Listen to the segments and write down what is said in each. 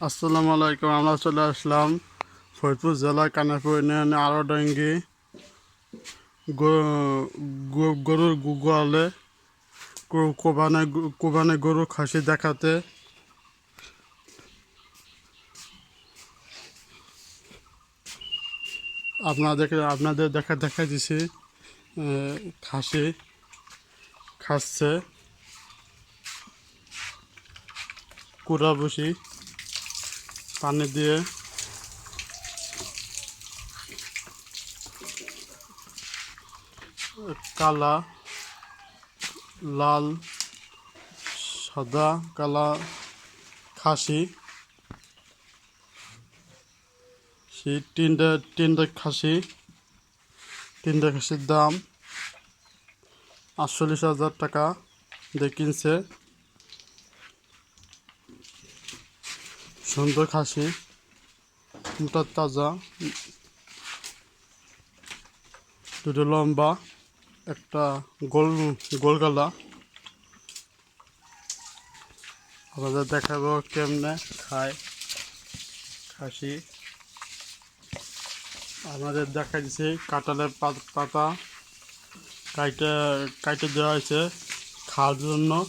আসসালামু আলাইকুম, আমরা চলে আসলাম ফরিদপুর জেলা কানাপুর ইউনিয়নে আরও ডেঙ্গি গরুর গোয়ালে কোবানে কোবানে গরু খাসি দেখাতে। আপনাদের আপনাদের দেখা দেখা দিছি খাসি খাচ্ছে। কুড়া বসি পানি দিয়ে কালা, লাল, সাদা, কালা, খাসি। সেই তিনটে তিনটে খাসি, তিনটে খাসির দাম আটচল্লিশ হাজার টাকা দিয়ে কিনছে। সুন্দর খাসি তাজা, দুটো লম্বা, একটা গোল গোল গলা। আপনাদের দেখাবো কেমনে খায় খাসি। আমাদের দেখা দিচ্ছে কাঁঠালের পা- পাতা কাইটে কাইটে দেওয়া হয়েছে খাওয়ার জন্য।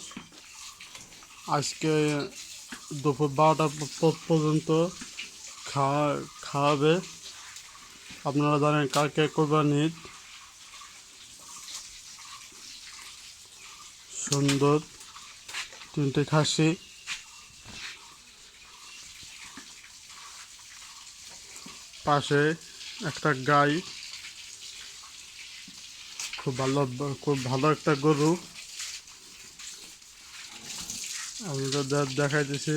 আজকে দুপুর বারোটা পর্যন্ত খাওয়া, খাওয়াবে। আপনারা জানেন কালকে কোরবানি ঈদ সুন্দর তিনটে খাসি। পাশে একটা গাই। খুব ভালো খুব ভালো একটা গরু। আপনাদের দেখাইতেছি।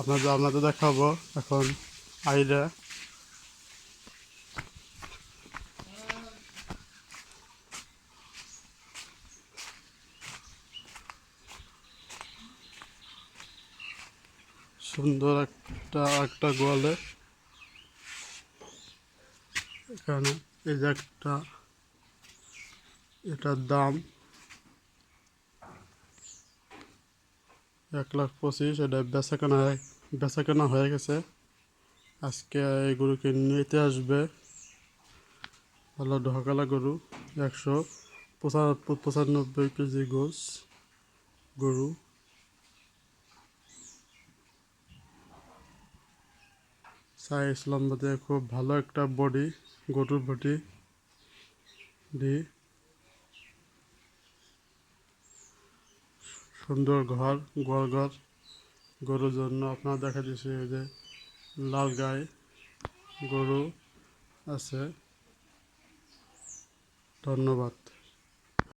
আপনাদের আপনাদের দেখাবো এখন আইরা সুন্দর একটা একটা গোয়ালে। এখানে এই যে একটা, এটার দাম এক লাখ পঁচিশ, এটা বেচা কেনা বেচা কেনা হয়ে গেছে। আজকে এই গরুকে নিতে আসবে? ভালো ঢকালা গরু, একশো পঁচা- পঁচানব্বই কেজি গোস গরু। সাই ইসলামবাদে খুব ভালো একটা বডি। গরুর বডি দিয়ে সুন্দর ঘর, গোয়াল ঘর। গরুর জন্য আপনার দেখা এই যে লাল গায়ে গরু আছে। ধন্যবাদ।